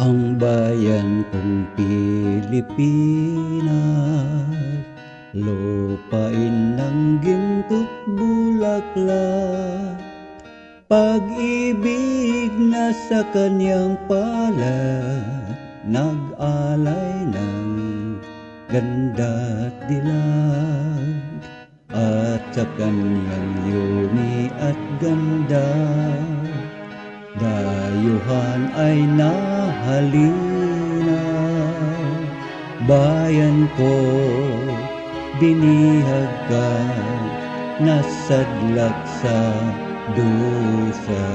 Ang bayan kong Pilipinas Lupain ng ginto't bulaklak. Pag-ibig na sa kanyang palad Nag-alay ng ganda't dilag. At sa kanyang yumi at ganda Dayuhan ay nahalina Bayan ko binihag ka Nasadlak sa dusa.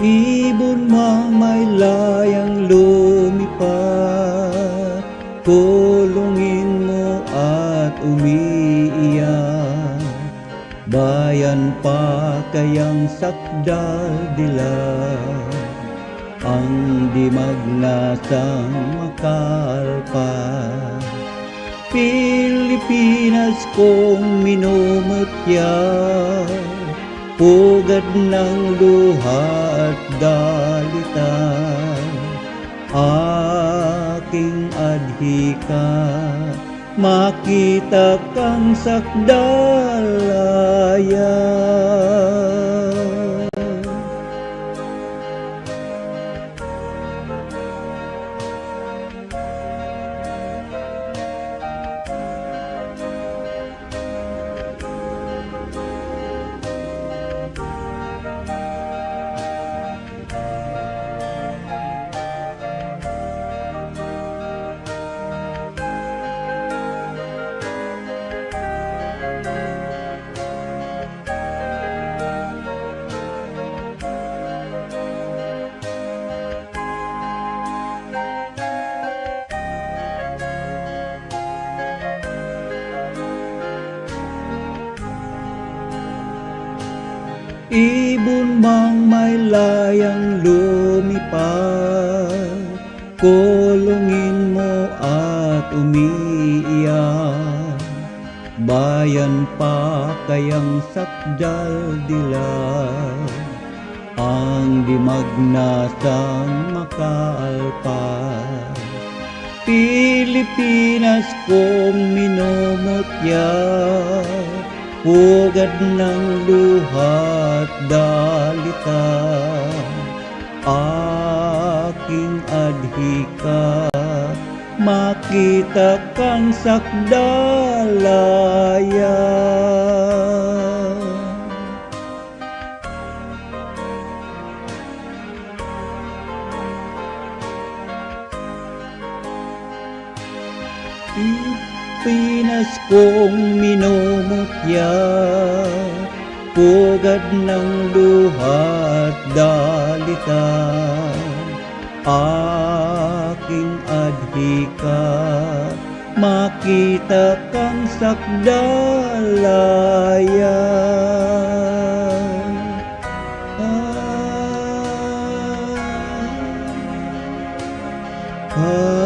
Ibon may layang lumipad Kulungin mo at umiiyak pa kayang sakdal dilag Ang dimag na sang makalpa. Pilipinas kong minumutya Pugad ng luha at dalita. Aking adhika Makita kang sakdalaya Ibon mang may layang lumipad Kulungin mo at umiiyak. Bayan pa kayang sakdal dilag Ang dimag na sang makaalpad Pilipinas kong minumutya Pugad ng luha't dalita Aking adhika Makita kang sakdalaya Pinas kong minumutya Pugad ng luha't dalita. Aking adhika Makita kang sakdalaya. Ah, ah,